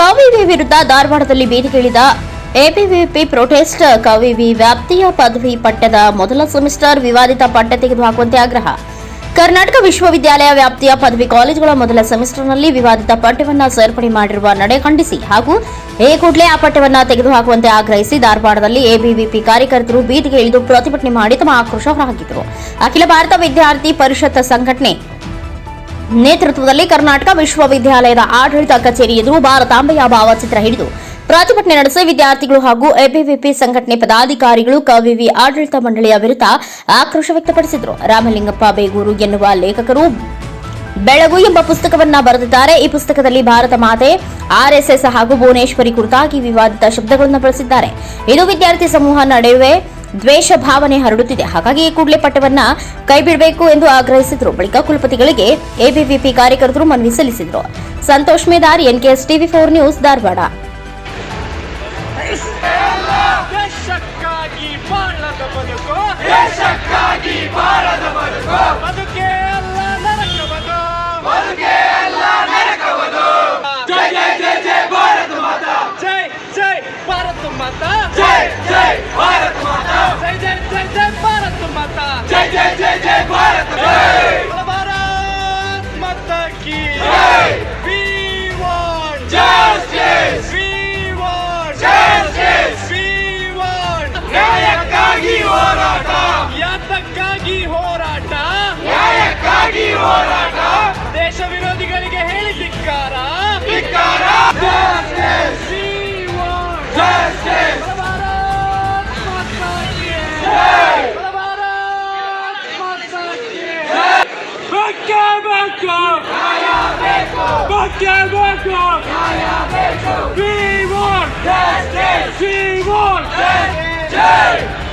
ಕವಿವಿ ವಿರುದ್ಧ ಧಾರವಾಡದಲ್ಲಿ ಬೀದಿಗಿಳಿದ ABVP protest ಕವಿವಿ ವ್ಯಾಪ್ತಿಯ ಪದವಿ ಪಠ್ಯದ ಮೊದಲ ಸೆಮಿಸ್ಟರ್ ವಿವಾದಿತ ಪಠ್ಯ ತೆಗೆದುಹಾಕುವಂತೆ ಆಗ್ರಹ. ಕರ್ನಾಟಕ ವಿಶ್ವವಿದ್ಯಾಲಯ ವ್ಯಾಪ್ತಿಯ ಪದವಿ ಕಾಲೇಜುಗಳ ಮೊದಲ ಸೆಮಿಸ್ಟರ್ನಲ್ಲಿ ವಿವಾದಿತ ಪಠ್ಯವನ್ನು ಸೇರ್ಪಡೆ ಮಾಡಿರುವ ನಡೆ ಖಂಡಿಸಿ ಹಾಗೂ ಈ ಕೂಡಲೇ ಆ ಪಠ್ಯವನ್ನು ತೆಗೆದುಹಾಕುವಂತೆ ಆಗ್ರಹಿಸಿ ಧಾರವಾಡದಲ್ಲಿ ಎಬಿವಿಪಿ ಕಾರ್ಯಕರ್ತರು ಬೀದಿಗೆ ಇಳಿದು ಪ್ರತಿಭಟನೆ ಮಾಡಿ ತಮ್ಮ ಆಕ್ರೋಶ ಹೊರಹಾಕಿದರು. ಅಖಿಲ ಭಾರತ ವಿದ್ಯಾರ್ಥಿ ಪರಿಷತ್ ಸಂಘಟನೆ ನೇತೃತ್ವದಲ್ಲಿ ಕರ್ನಾಟಕ ವಿಶ್ವವಿದ್ಯಾಲಯದ ಆಡಳಿತ ಕಚೇರಿ ಎದುರು ಭಾರತಾಂಬೆಯ ಭಾವಚಿತ್ರ ಹಿಡಿದು ಪ್ರತಿಭಟನೆ ನಡೆಸಿ ವಿದ್ಯಾರ್ಥಿಗಳು ಹಾಗೂ ಎಬಿವಿಪಿ ಸಂಘಟನೆ ಪದಾಧಿಕಾರಿಗಳು ಕವಿವಿ ಆಡಳಿತ ಮಂಡಳಿಯ ವಿರುದ್ಧ ಆಕ್ರೋಶ ವ್ಯಕ್ತಪಡಿಸಿದರು. ರಾಮಲಿಂಗಪ್ಪ ಬೇಗೂರು ಎನ್ನುವ ಲೇಖಕರು ಬೆಳಗು ಎಂಬ ಪುಸ್ತಕವನ್ನ ಬರೆದಿದ್ದಾರೆ. ಈ ಪುಸ್ತಕದಲ್ಲಿ ಭಾರತ ಮಾತೆ ಆರ್ಎಸ್ಎಸ್ ಹಾಗೂ ಭುವನೇಶ್ವರಿ ಕುರಿತಾಗಿ ವಿವಾದಿತ ಶಬ್ದಗಳನ್ನು ಬಳಸಿದ್ದಾರೆ. ಇದು ವಿದ್ಯಾರ್ಥಿ ಸಮೂಹ ನಡುವೆ ದ್ವೇಷ ಭಾವನೆ ಹರಡುತ್ತಿದೆ. ಹಾಗಾಗಿ ಈ ಕೂಡಲೇ ಪಟ್ಟವನ್ನ ಕೈಬಿಡಬೇಕು ಎಂದು ಆಗ್ರಹಿಸಿದರು. ಬಳಿಕ ಕುಲಪತಿಗಳಿಗೆ ಎಬಿವಿಪಿ ಕಾರ್ಯಕರ್ತರು ಮನವಿ ಸಲ್ಲಿಸಿದರು. Santosh Medar NKS TV four news, Dharwad. Guaraná! Bakke Bakke! Bakke Bakke! We want justice! We want justice!